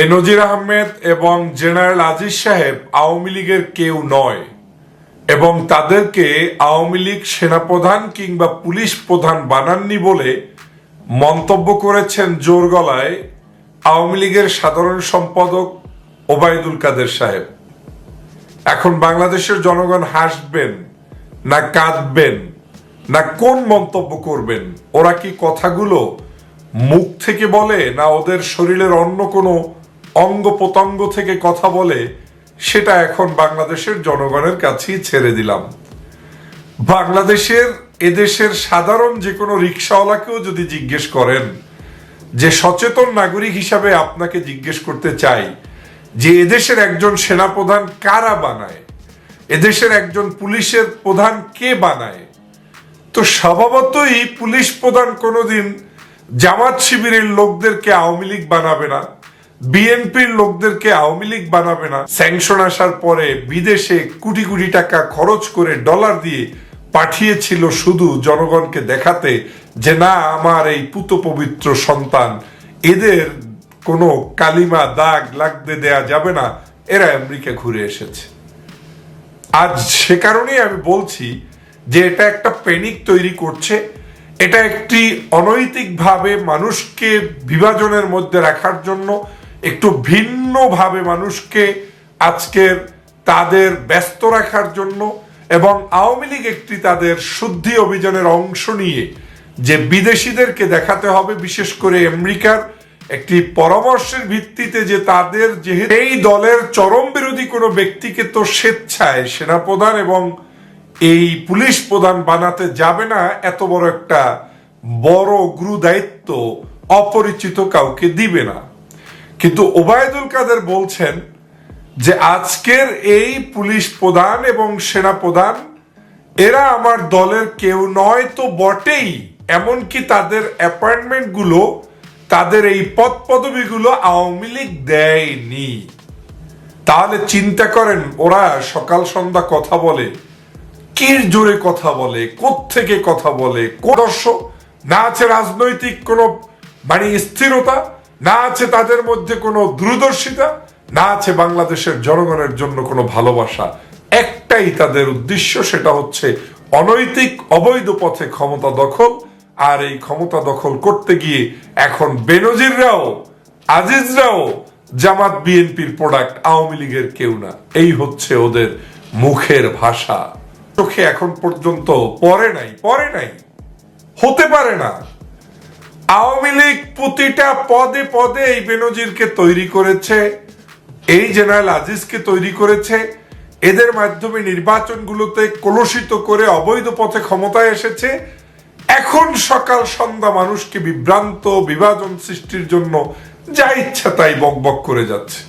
বেনজির আহমেদ এবং জেনারেল আজিজ সাহেব আওয়ামী লীগের কেউ নয় এবং তাদেরকে আওয়ামী লীগ সেনাপ্রধান কিংবা পুলিশ প্রধান বানাননি বলে মন্তব্য করেছেন জোর গলায় আওয়ামী লীগের সাধারণ সম্পাদক ওবায়দুল কাদের সাহেব। এখন বাংলাদেশের জনগণ হাসবেন না কাঁদবেন না কোন মন্তব্য করবেন? ওরা কি কথাগুলো মুখ থেকে বলে না ওদের শরীরের অন্য কোনো অঙ্গ প্রত্যঙ্গ থেকে কথা বলে, সেটা এখন বাংলাদেশের জনগণের কাছেই ছেড়ে দিলাম। বাংলাদেশের, এদেশের সাধারণ যে কোনো রিক্সাওয়ালাকেও যদি জিজ্ঞেস করেন যে, সচেতন নাগরিক হিসাবে আপনাকে জিজ্ঞেস করতে চাই যে, এদেশের একজন সেনাপ্রধান কারা বানায়? এদেশের একজন পুলিশের প্রধান কে বানায়? তো স্বভাবতই পুলিশ প্রধান কোনোদিন জামাত শিবিরের লোকদেরকে আওয়ামী লীগ বানাবে না। বিএনপির লোকদেরকে আওয়ামী লীগ বানাবে না। স্যাংশন আসার পরে বিদেশে কোটি কোটি টাকা খরচ করে ডলার দিয়ে পাঠিয়েছিল শুধু জনগণকে দেখাতে যে না, আমার এই পুত পবিত্র সন্তান, এদের কোনো কালিমা, দাগ, লাগতে দেয়া যাবে না। এরা আমেরিকা ঘুরে এসেছে। আজ সে কারণেই আমি বলছি যে এটা একটা প্যানিক তৈরি করছে। এটা একটি অনৈতিকভাবে মানুষকে বিভাজনের মধ্যে রাখার জন্য একটু ভিন্নভাবে মানুষকে আজকের তাদের ব্যস্ত রাখার জন্য এবং আওয়ামী লীগ একটি তাদের শুদ্ধি অভিযানের অংশ নিয়ে যে বিদেশিদেরকে দেখাতে হবে, বিশেষ করে আমেরিকার একটি পরামর্শের ভিত্তিতে যে তাদের যেহেতু এই দলের চরম বিরোধী কোনো ব্যক্তিকে তো স্বেচ্ছায় সেনাপ্রধান এবং এই পুলিশ প্রধান বানাতে যাবে না, এত বড় একটা বড় গুরু দায়িত্ব অপরিচিত কাউকে দিবে না। কিন্তু ওবায়দুল কাদের বলছেন যে আজকের এই পুলিশ প্রধান এবং সেনা প্রধান, এরা আমার দলের কেউ নয় তো বটেই, এমনকি তাদের অ্যাপয়েন্টমেন্টগুলো তাদের এই পদ পদবিগুলো আওয়ামী লীগ দেয়নি। তাহলে চিন্তা করেন, ওরা সকাল সন্ধ্যা কথা বলে, কে জোরে কথা বলে থেকে কথা বলে কোদর্শ না আছে রাজনৈতিক কোনো মানে স্থিরতা না আছে তাদের মধ্যে কোনো দূরদর্শিতা, না আছে বাংলাদেশের জনগণের জন্য কোনো ভালোবাসা। একটাই তাদের উদ্দেশ্য, সেটা হচ্ছে অনৈতিক, অবৈধ পথে ক্ষমতা দখল। আর এই ক্ষমতা দখল করতে গিয়ে এখন বেনজিররাও, আজিজরাও জামাত বিএনপির প্রোডাক্ট আওয়ামী লীগের কেউ না। এই হচ্ছে ওদের মুখের ভাষা। চোখে এখন পর্যন্ত পরে নাই পরে নাই। হতে পারে না। আওয়ামী লীগ প্রতিটা পদে পদে এই বেনজিরকে তৈরি করেছে, এই জেনারেল আজিজকে তৈরি করেছে। এদের মাধ্যমে নির্বাচনগুলোতে কলুষিত করে অবৈধ পথে ক্ষমতায় এসেছে। এখন সকাল সন্ধ্যা মানুষকে বিভ্রান্ত, বিভাজন সৃষ্টির জন্য যা ইচ্ছা তাই বকবক করে যাচ্ছে।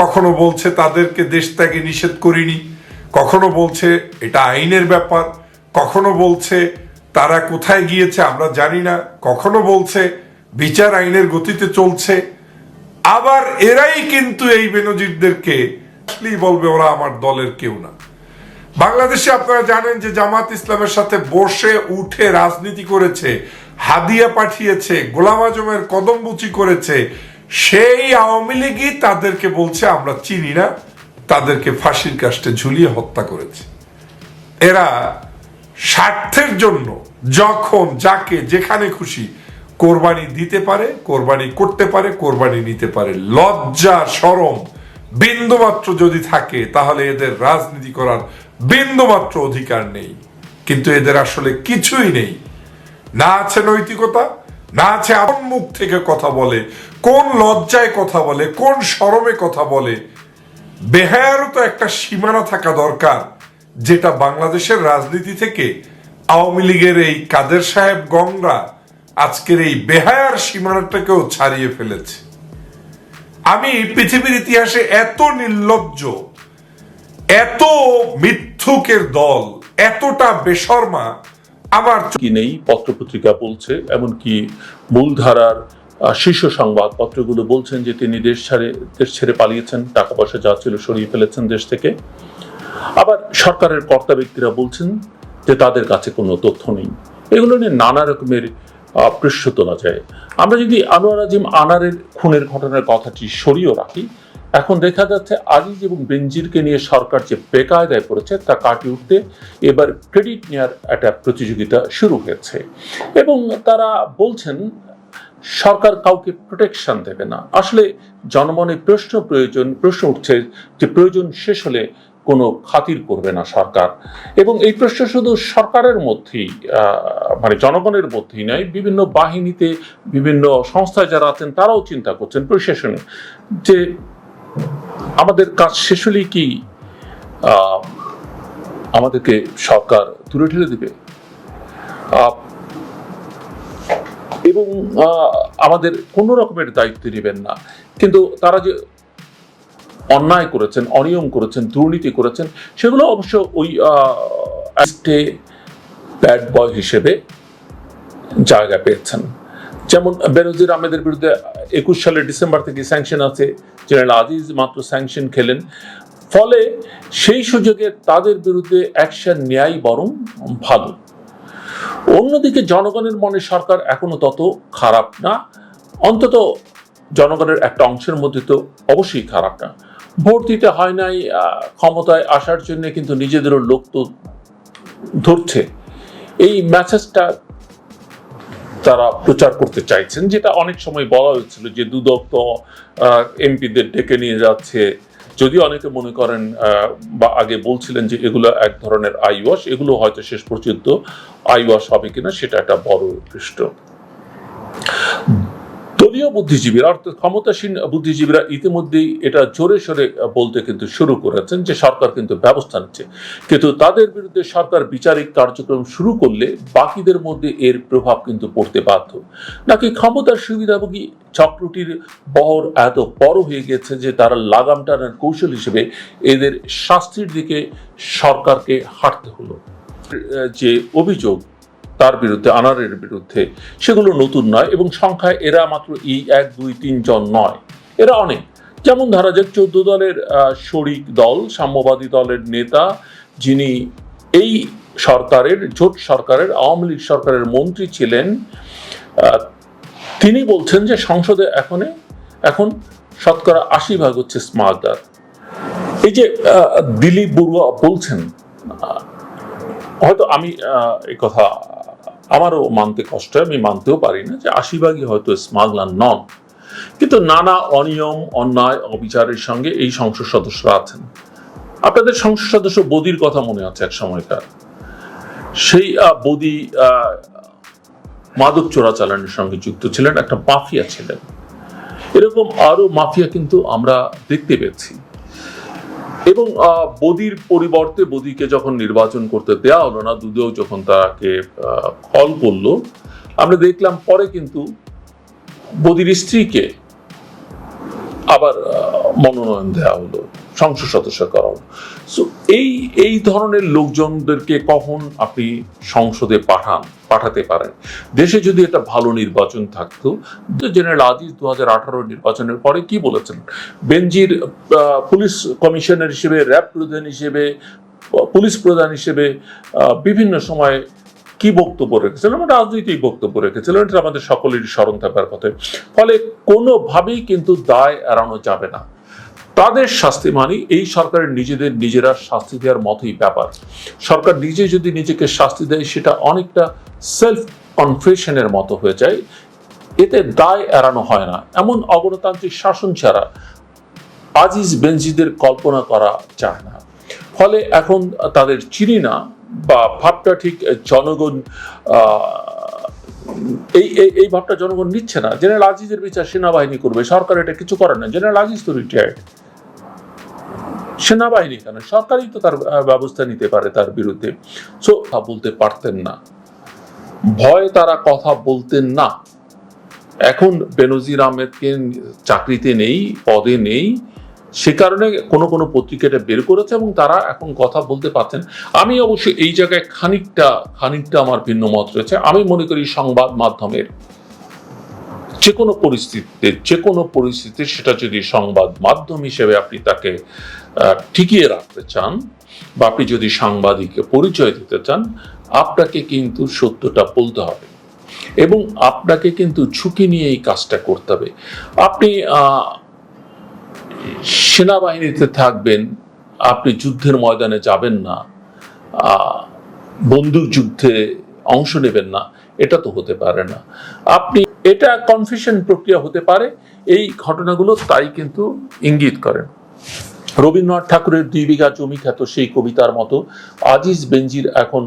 কখনো বলছে তাদেরকে দেশ ত্যাগে নিষেধ করিনি, কখনো বলছে এটা আইনের ব্যাপার, কখনো বলছে তারা কোথায় গিয়েছে আমরা জানি না, কখনো বলছে বিচার আইনের গতিতে চলছে। আবার এরাই কিন্তু এই বেনজিরদেরকে বলবে ওরা আমার দলের কেউ না। বাংলাদেশে আপনারা জানেন যে জামাত ইসলামের সাথে বসে উঠে রাজনীতি করেছে, হাদিয়া পাঠিয়েছে, গোলাম আজমের কদমবুচি করেছে। সেই আওয়ামী লীগই তাদেরকে বলছে, আমরা চিনি না, তাদেরকে ফাঁসির কাস্টে ঝুলিয়ে হত্যা করেছে। এরা স্বার্থের জন্য যখন, যাকে, যেখানে খুশি কোরবানি দিতে পারে, কোরবানি করতে পারে, কোরবানি নিতে পারে। লজ্জা সরম বিন্দুমাত্র যদি থাকে, তাহলে এদের রাজনীতি করার বিন্দুমাত্র অধিকার নেই। কিন্তু এদের আসলে কিছুই নেই। না আছে নৈতিকতা, না আছে আপন মুখ থেকে কথা বলে, কোন লজ্জায় কথা বলে, কোন সরমে কথা বলে। বেহায়ারও তো একটা সীমানা থাকা দরকার। যেটা বাংলাদেশের রাজনীতি থেকে আওয়ামী লীগের এই কাদের সাহেব গংরা আজকের এই বেহায়ার সীমানাটাকেও ছাড়িয়ে ফেলেছে। আমি পৃথিবীর ইতিহাসে এত নির্লজ্জ, এত মিথ্যুকের দল, এতটা বেশর্মা, আমার কি নেই, পত্রপত্রিকা বলছে, এমনকি মূলধারার শীর্ষ সংবাদপত্রগুলো বলছেন যে তিনি দেশ ছেড়ে দেশ ছেড়ে পালিয়েছেন, টাকা পয়সা যা ছিল সরিয়ে ফেলেছেন দেশ থেকে। আবার সরকারের কর্তা ব্যক্তিরা বলছেন যে তাদের কাছে কোনো তথ্য নেই। এগুলো নিয়ে নানা রকমের পৃষ্ঠ তোলা যায়। আমরা যদি আনোয়ার আজিম আনারের খুনের ঘটনার কথাটি সরিয়েও রাখি, এখন দেখা যাচ্ছে আজিজ এবং বেনজিরকে নিয়ে সরকার যে বেকায়দায় পড়েছে তা কাটিয়ে উঠতে এবার ক্রেডিট নেওয়ার একটা প্রতিযোগিতা শুরু হয়েছে। এবং তারা বলছেন, সরকার কাউকে প্রোটেকশন দেবে না। আসলে জনমনে প্রশ্ন প্রয়োজন, প্রশ্ন উঠছে যে প্রয়োজন শেষ হলে কোনো খাতির করবে না সরকার। এবং এই প্রশ্ন শুধু সরকারের মধ্যেই মানে জনগণের মধ্যেই নয়, বিভিন্ন বাহিনীতে বিভিন্ন সংস্থায় যারা আছেন, তারাও চিন্তা করছেন প্রশাসনে যে আমাদের কাজ শেষ হলেই কি আমাদেরকে সরকার তুলে ঠেলে দিবে? এবং আমাদের কোনো রকমের দায়িত্ব নেবেন না। কিন্তু তারা যে অন্যায় করেছেন, অনিয়ম করেছেন, দুর্নীতি করেছেন, সেগুলো অবশ্য ওই ব্যাড বয় হিসেবে জায়গা পেয়েছেন। যেমন বেনজির আহমেদের বিরুদ্ধে একুশ সালের ডিসেম্বর থেকে স্যাংশন আছে, জেনারেল আজিজ মাত্র স্যাংশন খেলেন। ফলে সেই সুযোগে তাদের বিরুদ্ধে অ্যাকশন নেয়াই বরং ভালো। অন্যদিকে জনগণের মনে সরকার এখনও তত খারাপ না, অন্তত জনগণের একটা অংশের মধ্যে তো অবশ্যই খারাপ না। ভোট দিতে হয় নাই ক্ষমতায় আসার জন্য কিন্তু নিজেদেরও লোক তো ধরছে। এই মেসেজটা তারা প্রচার করতে চাইছেন, যেটা অনেক সময় বলা হয়েছিল যে দুদক তো এমপিদের ডেকে নিয়ে যাচ্ছে। যদিও অনেকে মনে করেন বা আগে বলছিলেন যে এগুলো এক ধরনের আইওয়াশ, এগুলো হয়তো শেষ পর্যন্ত আইওয়াশ হবে কিনা, সেটা একটা বড় পৃষ্ঠ দলীয় বুদ্ধিজীবীরা অর্থাৎ ক্ষমতাসীন বুদ্ধিজীবীরা ইতিমধ্যেই এটা জোরে সোরে বলতে কিন্তু শুরু করেছেন যে সরকার কিন্তু ব্যবস্থা নিচ্ছে। কিন্তু তাদের বিরুদ্ধে সরকার বিচারিক কার্যক্রম শুরু করলে বাকিদের মধ্যে এর প্রভাব কিন্তু পড়তে বাধ্য। নাকি ক্ষমতার সুবিধাভোগী চক্রটির বহর এত বড় হয়ে গেছে যে তারা লাগাম টানার কৌশল হিসেবে এদের শাস্তির দিকে সরকারকে হাঁটতে হলো। যে অভিযোগ তার বিরুদ্ধে, আনারের বিরুদ্ধে। সেগুলো নতুন নয় এবং সংখ্যায় এরা মাত্র এই এক, দুই, তিন জন নয়। এরা অনেক। যেমন ধরা যাক, চোদ্দ দলের শরিক দল, সাম্যবাদী দলের নেতা, যিনি এই সরকারের, জোট সরকারের, আওয়ামী লীগ সরকারের মন্ত্রী ছিলেন তিনি বলছেন যে সংসদে এখন এখন শতকরা আশি ভাগ হচ্ছে স্মাগলার এই যে দিলীপ বড়ুয়া বলছেন হয়তো আমি এই কথা আমারও মানতে কষ্ট হয়, আমি মানতেও পারি না যে আশি ভাগই হয়তো স্মাগলার নন। কিন্তু নানা অনিয়ম অন্যায় অবিচারের সঙ্গে এই সংসদ সদস্যরা আছেন। আপনাদের সংসদ সদস্য বদির কথা মনে আছে এক সময়কার। সেই বদি মাদক চোরাচালানের সঙ্গে যুক্ত ছিলেন একটা মাফিয়া ছিলেন। এরকম আরও মাফিয়া কিন্তু আমরা দেখতে পেয়েছি। এবং বদির পরিবর্তে বদিকে যখন নির্বাচন করতে দেয়া হলো না, দুদেও যখন তাকে কল করল, আমরা দেখলাম পরে কিন্তু বদির স্ত্রীকে আবার মনোনয়ন দেওয়া হলো। সংসদ সদস্য করা সো এই এই ধরনের লোকজনদেরকে কখন আপনি সংসদে পাঠান, পাঠাতে পারেন? দেশে যদি একটা ভালো নির্বাচন থাকতো জেনারেল আজিজ দু হাজার আঠারো নির্বাচনের পরে কি বলেছেন? বেনজির পুলিশ কমিশনার হিসেবে, র্যাব প্রধান হিসেবে, পুলিশ প্রধান হিসেবে বিভিন্ন সময় কি বক্তব্য রেখেছিলেন? আমরা রাজনৈতিক বক্তব্য রেখেছিলেন এটা আমাদের সকলেরই স্মরণ থাকার কথা ফলে কোনোভাবেই কিন্তু দায় এড়ানো যাবে না। তাদের শাস্তি মানে এই সরকারের নিজেদের নিজেরা শাস্তি দেওয়ার মতোই ব্যাপার। সরকার নিজে যদি নিজেকে শাস্তি দেয়, সেটা অনেকটা সেলফ কনফেশনের মতো হয়ে যায়। এতে দায় এড়ানো হয় না। এমন অগণতান্ত্রিক শাসন ছাড়া আজিজ বেনজিদের কল্পনা করা যায় না। ফলে এখন তাদের চিনি না বা ভাবটা ঠিক জনগণ এই- এই ভাবটা জনগণ নিচ্ছে না। জেনারেল আজিজের বিচার সেনাবাহিনী করবে, সরকার এটা কিছু করে না জেনারেল আজিজ তো রিটায়ার্ড সেনাবাহিনী কেন সরকারই তো তার ব্যবস্থা নিতে পারে তার বিরুদ্ধে। সো তা বলতে পারতেন না। ভয় তারা কথা বলতেন না। এখন বেনজির আহমেদকে চাকরিতে নেই, পদে নেই। সে কারণে কোনো কোনো পত্রিকাটা বের করেছে এবং তারা এখন কথা বলতে পারছেন। আমি অবশ্য এই জায়গায় খানিকটা খানিকটা আমার ভিন্ন মত রয়েছে। আমি মনে করি সংবাদ মাধ্যমের যে কোনো পরিস্থিতিতে যে কোনো পরিস্থিতিতে সেটা যদি সংবাদ মাধ্যম হিসেবে আপনি তাকে টিকিয়ে রাখতে চান বা আপনি যদি সাংবাদিককে পরিচয় দিতে চান, আপনাকে কিন্তু সত্যটা বলতে হবে এবং আপনাকে কিন্তু ঝুঁকি নিয়ে এই কাজটা করতে হবে। আপনি সেনাবাহিনীতে থাকবেন, আপনি যুদ্ধের ময়দানে যাবেন না বন্দুক যুদ্ধে অংশ নেবেন না এটা তো হতে পারে না। আপনি, এটা কনফিউশন প্রক্রিয়া হতে পারে, এই ঘটনাগুলো তাই কিন্তু ইঙ্গিত করেন। রবীন্দ্রনাথ ঠাকুরের দুই বিঘা জমি খ্যাত সেই কবিতার মতো আজিজ বেঞ্জির এখন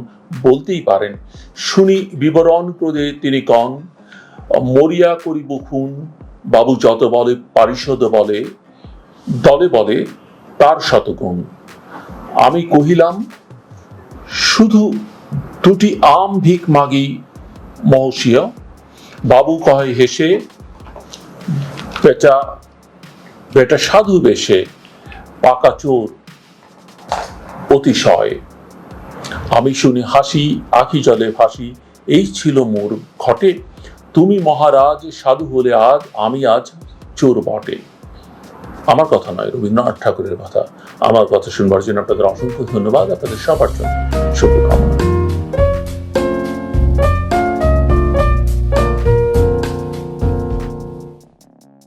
বলতেই পারেন, শুনি বিবরণ ক্রোধে তিনি কন, মরিয়া করিব খুন, বাবু যত বলে পারিষদ বলে, দলে বলে তার শতগুণ। আমি কহিলাম, শুধু দুটি আম ভিক মাগি মহসিয়া। বাবু কহে হেসে, বেটা বেটা সাধু বেশে, পাকা চোর অতিশয়। আমি শুনি হাসি, আখি জলে ভাসি, এই ছিল মোর ঘটে। তুমি মহারাজ, সাধু হলে আজ, আমি আজ চোর বটে। আমার কথা নয়, রবীন্দ্রনাথ ঠাকুরের কথা। আমার কথা শুনবার জন্য আপনাদের অসংখ্য ধন্যবাদ। আপনাদের সবার জন্য শুভকামনা।